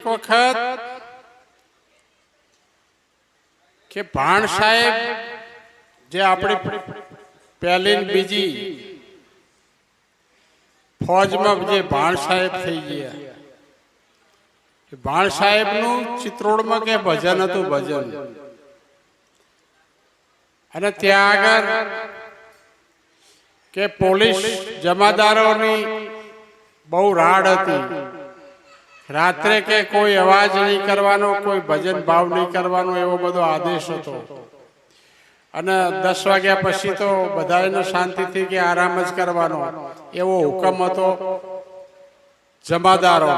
વખત કે ભાણ સાહેબ, જે આપણી પહેલી બીજી ફોજમાં જે ભાણ સાહેબ થઈ ગયા. ભાણ ભાણ સાહેબનું ચિત્રોડમાં કે ભજન હતું ભજન. અને ત્યાં આગળ કે પોલીસ જમાદારોની બહુ રાડ હતી. રાત્રે કે કોઈ અવાજ નહીં કરવાનો, કોઈ ભજન ભાવ નહીં કરવાનો એવો બધો આદેશ હતો. અને દસ વાગ્યા પછી તો બધાને શાંતિથી કે આરામ જ કરવાનો. એવો હુકમ હતો. જમાદારો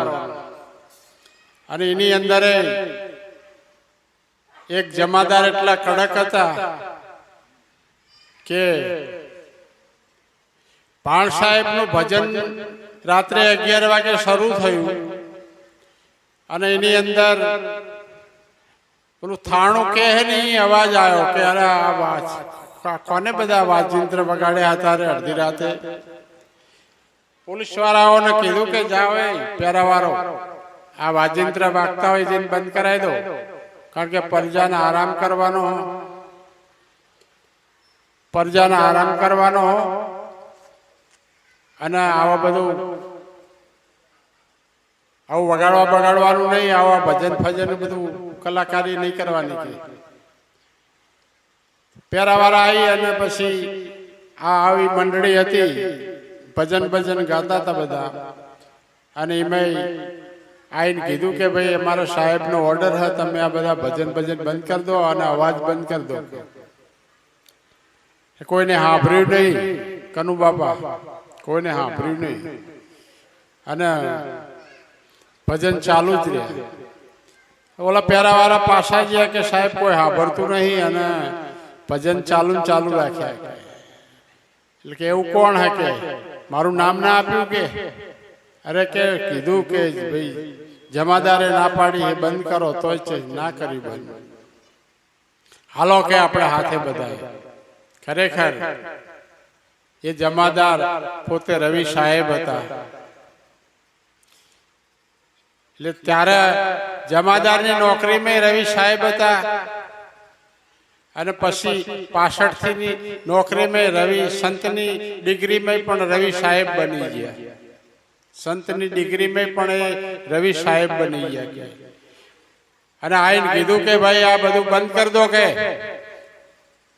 અને એની અંદર એક જમાદાર એટલા કડક હતા કે પાણ સાહેબનું ભજન રાત્રે અગિયાર વાગે શરૂ થયું. અને એની અંદર પેલું થાણું કે નહીં, અવાજ આવ્યો કે અરે આ વાત કોને બધા વાજિંત્ર વગાડ્યા હતા રે અડધી રાતે? પોલીસ વાળાઓને કીધું કે જાઓ એ પેરાવાળો આ વાજિંત્ર વાગતા હોય જેને બંધ કરાવી દો. કારણ કે પરજાને આરામ કરવાનો. પરજાને આરામ કરવાનો. અને આવા બધું આવું વગાડવા બગાડવાનું નહીં, આવા ભજન ફજન બધું કલાકારી નહીં કરવાની કે. પેરાવાળા આવી અને પછી આ આવી મંડળી હતી, ભજન ભજન ગાતા હતા બધા. અને એમાં આવીને કીધું કે ભાઈ, અમારા સાહેબનો ઓર્ડર હતો તમે આ બધા ભજન ભજન બંધ કરી દો અને અવાજ બંધ કરી દો. કોઈને સાંભળ્યું નહીં કનુ બાપા કોઈને સાંભળ્યું નહીં. અને ભજન ચાલુ જ રહે. ઓલા પહેરાવાળા પાછા ગયા કે સાહેબ કોઈ સાંભળતું નહીં અને ભજન ચાલુ ચાલુ રાખ્યા. એટલે કે એવું કોણ હે કે? મારું નામ ના આપ્યું કે? અરે કે કીધું કે ભાઈ જમાદારે ના પાડી એ બંધ કરો તોય છે ના કરી બંધ. હાલો કે આપણે હાથે બધા ખરેખર એ જમાદાર પોતે રવિ સાહેબ હતા. એટલે ત્યારે જમાદારની નોકરીમાં રવિ સાહેબ હતા. અને પછી પાછળથી નોકરીમાં રવિ સંતની ડિગ્રીમાં પણ રવિ સાહેબ બની ગયા. સંતની ડિગ્રીમાં પણ એ રવિ સાહેબ બની ગયા કે. અને આઈને કીધું કે ભાઈ, આ બધું બંધ કરી દો કે.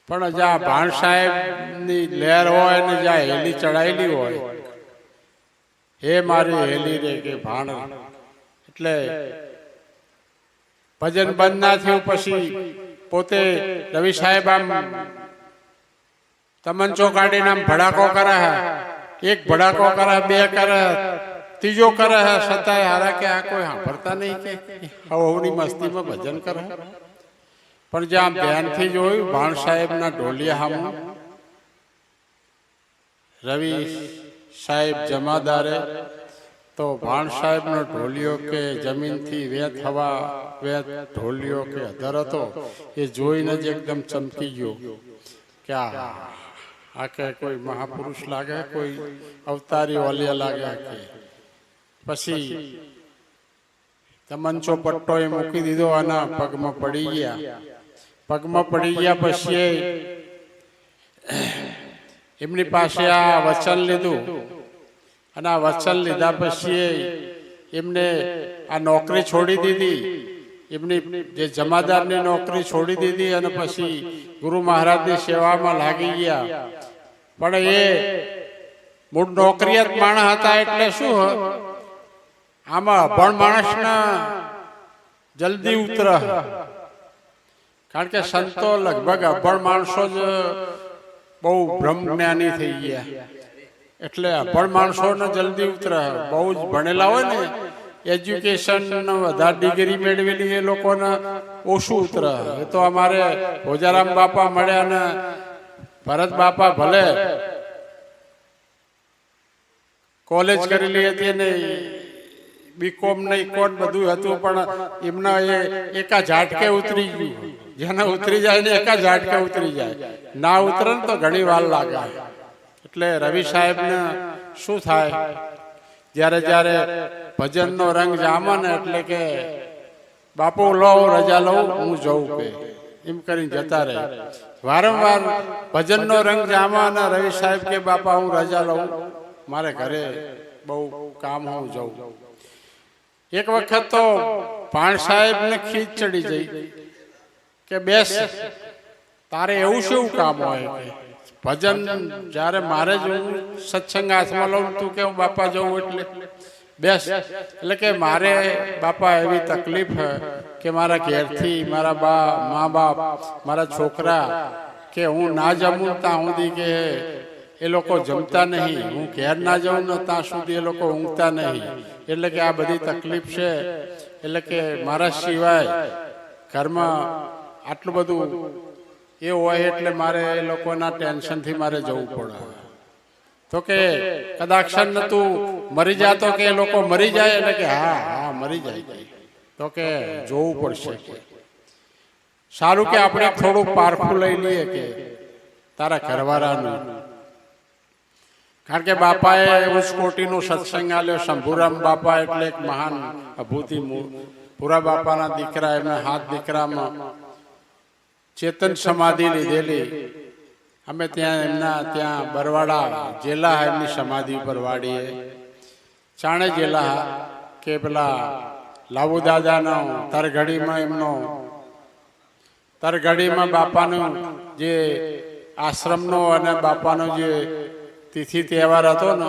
પણ જ્યાં ભાણ સાહેબની લહેર હોય ને જ્યાં હેલી ચડાયેલી હોય. હે મારી હેલી રે કે ભાણ. એટલે ભજન બંધ ના થયું પછી પોતે રવિ સાહેબ આમ તમંચો કાઢીને આમ ભડાકો કરે હે એક ભડાકો કરે બે કરે ત્રીજો કરે હે છતાંય હારા કે આ કોઈ સાંભળતા નહીં કે હવની મસ્તીમાં ભજન કરે પણ જ્યાં ધ્યાનથી જોયું ભાણ સાહેબના ઢોલિયા હામ રવિ સાહેબ જમાદારે તો ભાણ સાહેબનો ઢોલિયો કે જમીનથી વેત હવા, વેત ઢોલિયો કે અધર હતો, એ જોઈને જ એકદમ ચમકી ગયો કે આ આ કે કોઈ મહાપુરુષ લાગે, કોઈ અવતારી ઓલિયા લાગે કે. પછી તમંચો પટ્ટો એ મૂકી દીધો અને પગમાં પડી ગયા. પગમાં પડી ગયા પછી એમની પાસે આ વચન લીધું. અને આ વચન લીધા પછી એમને આ નોકરી છોડી દીધી. એમની જે જમાદારની નોકરી છોડી દીધી અને પછી ગુરુ મહારાજની સેવામાં લાગી ગયા. પણ એ મૂળ નોકરિયાત માણસ હતા એટલે શું આમાં અભણ માણસના જલ્દી ઉતર. કારણ કે સંતો લગભગ અભણ માણસો જ બહુ બ્રહ્મ જ્ઞાની થઈ ગયા. એટલે અભણ માણસોને જલ્દી ઉતરે બહુ જ ભણેલા હોય ને એજ્યુકેશન વધારે ડિગ્રી મેળવેલી એ લોકોને ઓછું ઉતરે એ તો અમારે ભોજારામ બાપા મળ્યા ને, ભરત બાપા ભલે કોલેજ કરેલી હતી ને બીકોમ નહીં કોટ બધું હતું, પણ એમના એ એકા ઝાટકે ઉતરી ગયું. જેને ઉતરી જાય ને એકા ઝાટકે ઉતરી જાય. ના ઉતરે ને તો ઘણી વાર લાગે. એટલે રવિ સાહેબને શું થાય? જ્યારે જ્યારે ભજનનો રંગ જામે ને એટલે કે બાપુ લો રજા લઉં હું જઉં કે એમ કરીને જતા રહે. વારંવાર ભજનનો રંગ જામા અને રવિ સાહેબ કે બાપા હું રજા લઉં. મારે ઘરે બહુ કામ હું જઉં. એક વખત તો ભાણ સાહેબને ખીચ ચડી જઈ કે બેસ તારે એવું શું કામ હોય ભજન જ્યારે મારે જ હું સત્સંગ હાથમાં લઉં તું કે હું બાપા જવું એટલે. બેસ. એટલે કે મારે બાપા એવી તકલીફ કે મારા ઘેરથી મારા બા, મા બાપ, મારા છોકરા કે હું ના જમું ત્યાં સુધી કે એ લોકો જમતા નહીં. હું ઘેર ના જાઉં ને ત્યાં સુધી એ લોકો ઊંઘતા નહીં. એટલે કે આ બધી તકલીફ છે. એટલે કે મારા સિવાય ઘરમાં આટલું બધું એ હોય એટલે મારે એ લોકોના ટેન્શનથી મારે જવું પડે. તો કે કદાચ તું મરી જાતો કે એ લોકો મરી જાય એટલે કે હા હા, મરી જાય તો કે જોવું પડશે સારું કે આપણે થોડું પારખું લઈ લઈએ કે તારા ઘરવાળાનું. કારણ કે બાપાએ એવું સ્કોટીનું સત્સંગ આલ્યો શંભુરામ બાપા એટલે એક મહાન અભૂતિ પુરા બાપાના દીકરા એમના હાથ દીકરામાં ચેતન સમાધિ લીધેલી. અમે ત્યાં એમના ત્યાં બરવાડા જેલા એમની સમાધિ પર વાડીએ ચાણે જેલા કે પેલા લાવુ દાદાનો તરઘડીમાં એમનો તરઘડીમાં બાપાનું જે આશ્રમનો અને બાપાનો જે તિથિ તહેવાર હતો ને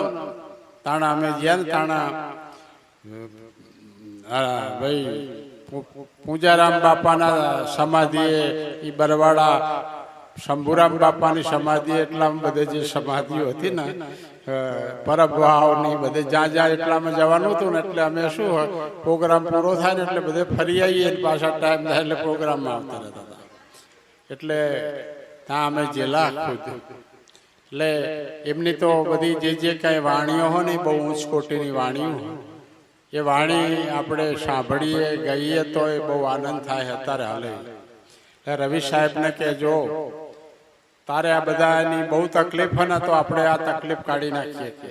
તાણા અમે જ્યાં ને તાણા ભાઈ પૂજારામ બાપાના સમાધિએ એ બરવાડા શંભુરામ બાપાની સમાધિ એટલામાં બધે જે સમાધિઓ હતી ને અ, પરભાવની બધે જ્યાં જ્યાં એટલામાં જવાનું હતું ને એટલે અમે શું હોય, પ્રોગ્રામ પૂરો થાય ને એટલે બધે ફરી આવીએ પાછા ટાઈમ થાય એટલે પ્રોગ્રામમાં આવતા રહેતા હતા એટલે ત્યાં અમે જેલા ખુદ એટલે એમની તો બધી જે જે કાંઈ વાણીઓ હોય ને બહુ ઊંચ વાણીઓ હોય. એ વાણી આપણે સાંભળીએ ગઈએ તો એ બહુ આનંદ થાય અત્યારે હાલે. રવિ સાહેબને કહેજો તારે આ બધાની બહુ તકલીફ ને તો આપણે આ તકલીફ કાઢી નાખીએ કે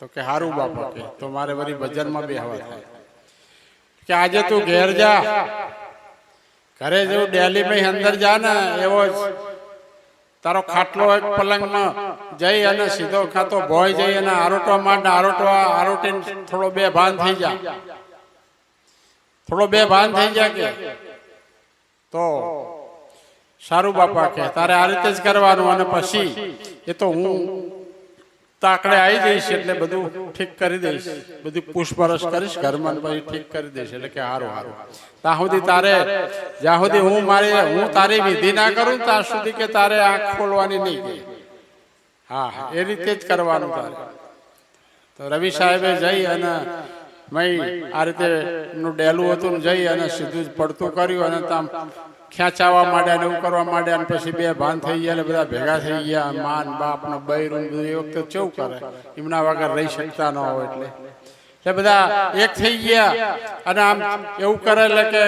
તો કે સારું બાપા કે તો મારે વળી ભજનમાં બેહવા થાય. કે આજે તું ઘેર જા. ઘરે જેવું ડેલીમાં અંદર જા ને એવો જ તારો ખાટલો એક પલંગમાં જઈ અને સીધો ખાતો ભોય જઈ અને આરોટવા માંડ આરોટવા આરોટીને થોડો બે ભાન થઈ જા. થોડો બે ભાન થઈ જા કે. તો સારું બાપા કે, તારે આ રીતે જ કરવાનું અને પછી એ તો હું તાકડે આવી જઈશ એટલે બધું ઠીક કરી દઈશ. બધું પૂછપરછ કરીશ ઘરમાં પછી ઠીક કરી દઈશ એટલે કે સારું સારું ત્યાં સુધી તારે જ્યાં સુધી હું મારી હું તારી વિધિ ના કરું ત્યાં સુધી કે તારે આંખ ખોલવાની નહીં ગઈ હા હા, એ રીતે જ કરવાનું તારે. તો રવિ સાહેબે જઈ અને મય આ રીતે નું ડેલું હતું ને જઈ અને સીધું જ પડતું કર્યું અને ત્યાં ખેંચાવા માંડ્યા ને એવું કરવા માંડ્યા અને પછી બે ભાન થઈ ગયા એટલે બધા ભેગા થઈ ગયા. માન બાપ ને બૈરું એ વખતે ચેવું કરે? એમના વગર રહી શકતા ન હોય એટલે. એટલે બધા એક થઈ ગયા અને આમ એવું કરે એટલે કે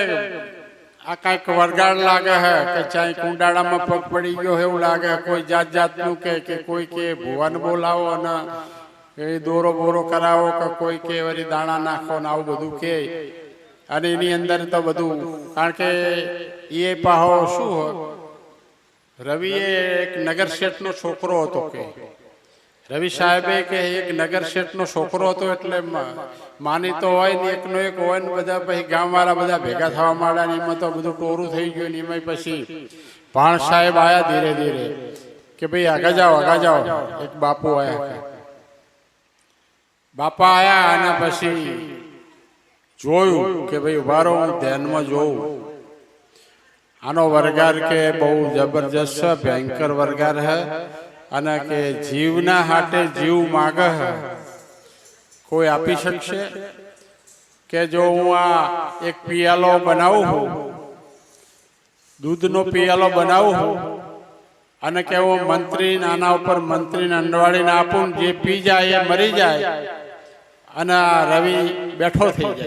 આ કંઈક વરગાડ લાગે હે કે ચાઈ કુંડાળામાં પગ પડી ગયો એવું લાગે. કોઈ જાત જાતનું કે કોઈ કે ભુવન બોલાવો અને એ દોરો બોરો કરાવો કે કોઈ કે વળી દાણા નાખો ને આવું બધું કે. અને એની અંદર તો બધું, કારણ કે એ પાહો શું હોય રવિ એક નગર શેઠનો છોકરો હતો કે. રવિ સાહેબે કે એક નગર શેઠનો છોકરો હતો એટલે માની માનીતો હોય ને એકનો એક હોય ને બધા પછી ગામવાળા બધા ભેગા થવા માંડ્યા ને એમાં તો બધું ટોરું થઈ ગયું ને એમાં પછી ભાણ સાહેબ આયા ધીરે ધીરે કે ભાઈ આગા જાઓ આગા જાઓ. એક બાપુ આયા બાપા આયા અને પછી જોયું કે ભાઈ ઉભારો હું ધ્યાનમાં જોઉં. આનો વર્ગાર કે બહુ જબરજસ્ત છે ભયંકર વર્ગાર હે અને કે જીવના હાટે જીવ માગે કોઈ આપી શકશે? કે જો હું આ એક પિયાલો બનાવું હું, દૂધનો પિયાલો બનાવું હું અને કે હું મંત્રી આના ઉપર મંત્રીને અંડવાડીને આપું જે પી જાય એ મરી જાય અને રવિ બેઠો થઈ જાય.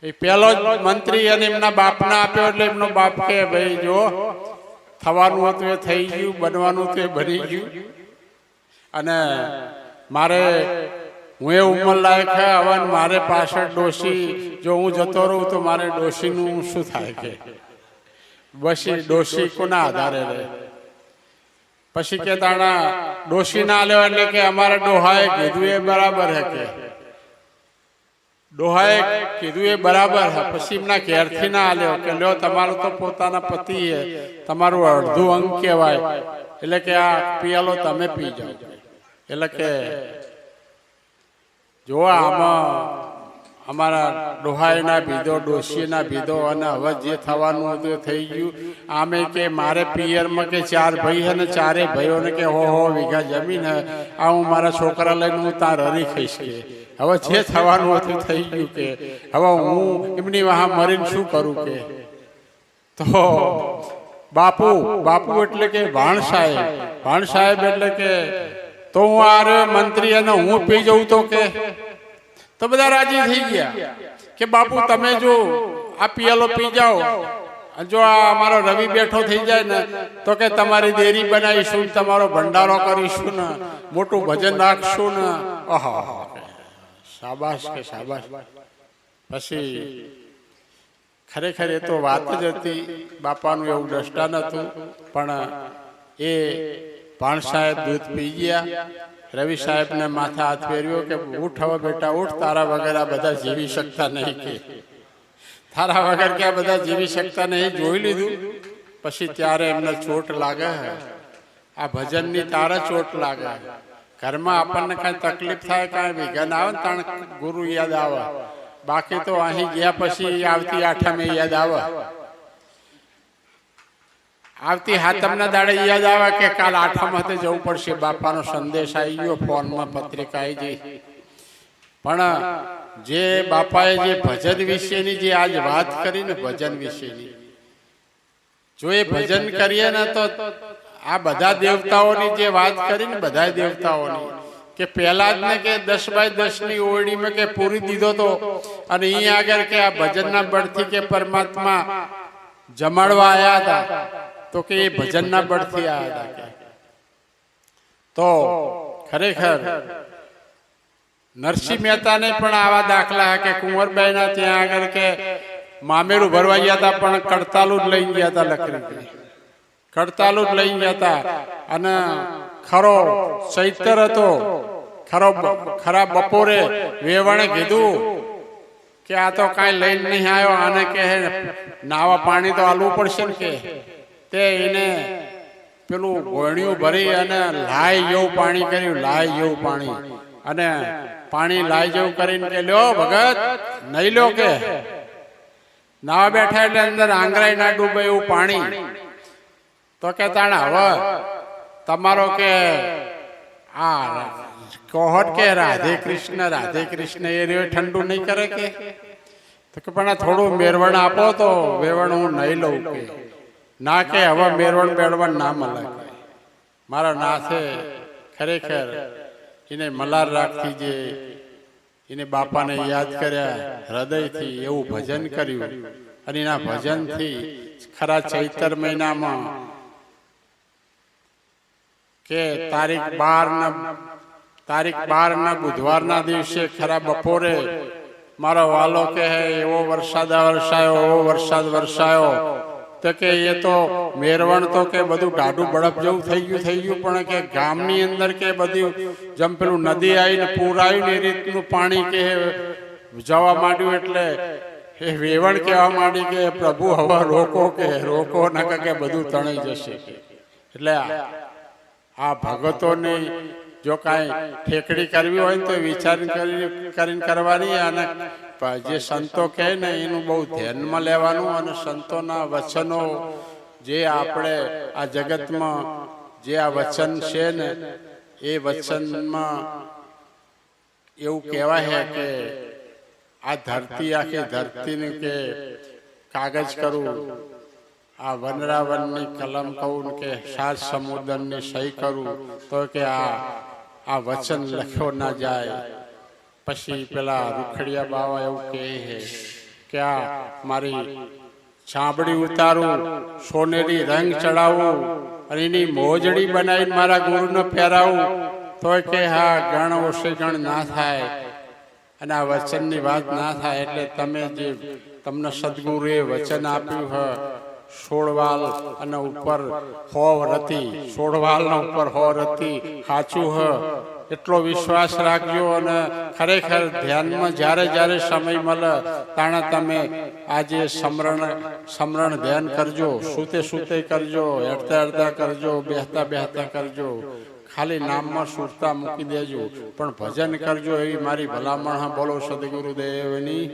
કે એ પહેલો જ મંત્રી અને એમના બાપને આપ્યો એટલે એમનો બાપ કે ભાઈ જો, થવાનું હતું એ થઈ ગયું, બનવાનું હતું એ બની ગયું. અને મારે, હું એ ઉંમર લાયક છે, હવે મારે પાછળ ડોશી, જો હું જતો રહું તો મારે ડોશીનું શું થાય કે? બસ ડોશી કોના આધારે રહે? પછી કે તાણા ડોશી ના લેવા એટલે કે અમારા ડોહાએ કીધું એ બરાબર હે કે. ડોહાએ કીધું એ બરાબર હે. પછી એમના ઘેરથી ના આલ્યો કે લ્યો તમારો તો પોતાના પતિ હે. તમારું અડધું અંગ કહેવાય. એટલે કે આ પિયાલો તમે પી જાઓ. એટલે કે જો આમાં અમારા ડોહાઈના ભીધો, ડોશીના ભીધો અને હવે જે થવાનું હતું થઈ ગયું. આમે કે મારે પિયરમાં કે ચાર ભાઈ અને ચારે ભાઈઓને કે હો હો, વીઘા જમીન આ હું મારા છોકરા લઈને હું ત્યાં રરી ખાઈશ કે. હવે જે થવાનું હતું થઈ ગયું કે. હવે હું એમની વાહ મરીને શું કરું કે? તો બાપુ બાપુ એટલે કે ભાણ સાહેબ. ભાણ સાહેબ એટલે કે, તો હું આ મંત્રી અને હું પી જઉં તો કે? તો બધા રાજી થઈ ગયા કે બાપુ તમે જો આ પિયાલો પી જાઓ. જો આ અમારો રવિ બેઠો થઈ જાય ને તો કે તમારી દેરી બનાવીશું તમારો ભંડારો કરીશું ને મોટું ભજન રાખશું ને. આહા શાબાશ કે શાબાશ. પછી ખરેખર એ તો વાત જ હતી બાપાનું એવું દ્રષ્ટા નહોતું પણ એ ભાણ સાહેબ દૂધ પી ગયા. રવિ સાહેબને માથા હાથ ફેરવ્યો કે ઉઠ હવે બેટા, ઉઠ, તારા વગર આ બધા જીવી શકતા નહીં કે. તારા વગર કે આ બધા જીવી શકતા નહીં, જોઈ લીધું. પછી ત્યારે એમને ચોટ લાગે આ ભજનની તારે ચોટ લાગે ઘરમાં આપણને કાંઈ તકલીફ થાય, કાંઈ વિઘન આવે ને તાણ ગુરુ યાદ આવે. બાકી તો અહીં ગયા પછી આવતી આઠમે યાદ આવે. આવતી હાથમના દાડે યાદ આવે કે કાલ આઠમ હતે જવું પડશે બાપાનો સંદેશ આવી ગયો ફોનમાં પત્રિકા આવી ગઈ. પણ જે બાપાએ જે ભજન વિશેની જે આજ વાત કરી ને ભજન વિશેની. જો એ ભજન કરીએ ને તો આ બધા દેવતાઓની જે વાત કરી ને બધા દેવતાઓની. કે પહેલા જ ને કે દસ બાય દસની ઓરડીમાં કે પૂરી દીધો તો અને અહીં આગળ કે આ ભજનના બળથી કે પરમાત્મા જમાડવા આવ્યા હતા. તો કે એ ભજનના બળથી આ તો ખરેખર નરસિંહ મહેતાને પણ આવા દાખલા કે કુંવરબાઈના ત્યાં આગળ કે મામેરું ભરવા ગયા હતા પણ કડતાલું જ લઈ ગયા હતા લખરી. કડતાલું જ લઈ ગયા હતા. અને ખરો ચૈતર હતો. ખરો ખરા બપોરે વેવણે કીધું કે આ તો કાંઈ લઈને નહીં આવ્યો આને કે નાવા પાણી તો આલવું પડશે ને કે? તે એને પેલું ગોળિયું ભરી અને લાય જેવું પાણી કર્યું, લાય જેવું પાણી. અને પાણી લાય જેવું કરીને કે, લ્યો ભગત, નહીં લ્યો કે. નાવા બેઠા એટલે અંદર આંગરાઈ ના ડૂબે એવું પાણી. તો કે તાણ, હવે તમારો કે આ કોહટ કે રાધે કૃષ્ણ રાધે કૃષ્ણ, એ રહ્યો ઠંડુ નહીં કરે કે? તો કે, પણ થોડું મેરવણ આપો તો વેવણ હું નહીં લઉં કે. ના કે હવે મેરવણ મેળવણ ના મળે. મારા નાથે ખરેખર એને મલાર રાખતી જે એને બાપાને યાદ કર્યા હૃદયથી એવું ભજન કર્યું. અને એના ભજનથી ખરા ચૈતર મહિનામાં કે તારીખ બાર ના તારીખ બાર ના બુધવારના દિવસે ખરા બપોરે મારો વાલો કે હે એવો વરસાદ વરસાયો એવો વરસાદ વરસાયો તો કે એ તો મેરવણ તો કે બધું ડાઢું બળપ જેવું થઈ ગયું થઈ ગયું, પણ કે ગામની અંદર કે બધું જેમ પેલું નદી આવીને પૂર આવ્યું એ રીતનું પાણી કે જવા માંડ્યું એટલે એ વેવણ કહેવા માંડી કે પ્રભુ હવા રોકો કે રોકો નકા કે બધું તણાઈ જશે એટલે આ- ભગતોની જો કાંઈ ઠેકડી કરવી હોય ને તો વિચાર કરી કરીને કરવાની અને જે સંતો કહે ને એનું બહુ ધ્યાનમાં લેવાનું અને સંતોના વચનો જે આપણે આ જગતમાં જે આ વચન છે ને એ વચનમાં એવું કહેવાય છે કે આ ધરતી આખી ધરતીને કે કાગજ કરું. આ વનરાવનની કલમ કહું કે સાત સમુદ્રની સહી કરું. તો કે આ આ વચન લખ્યો ના જાય. પછી પેલા રૂખડિયા બાવા એવું કહે છે કે આ મારી છાંબડી ઉતારું સોનેરી રંગ ચડાવું અને એની મોજડી બનાવીને મારા ગુરુને પહેરાવું તોય કે હા ગણ ઓછી ગણ ના થાય. અને આ વચનની વાત ના થાય એટલે તમે જે તમને સદગુરુએ વચન આપ્યું હ સોળવાલ અને ઉપર હો રતી સોળવાલ ઉપર હો. રતી સાચું હ. એટલો વિશ્વાસ રાખજો અને ખરેખર ધ્યાનમાં જ્યારે જ્યારે સમય મળે તાણે તમે આજે સમરણ સમરણ ધ્યાન કરજો, સૂતે સૂતે કરજો હેડતા હેડતા કરજો, બેહતા બેહતા કરજો. ખાલી નામમાં સુરતા મૂકી દેજો. પણ ભજન કરજો એવી મારી ભલામણ. બોલો સદગુરુદેવની.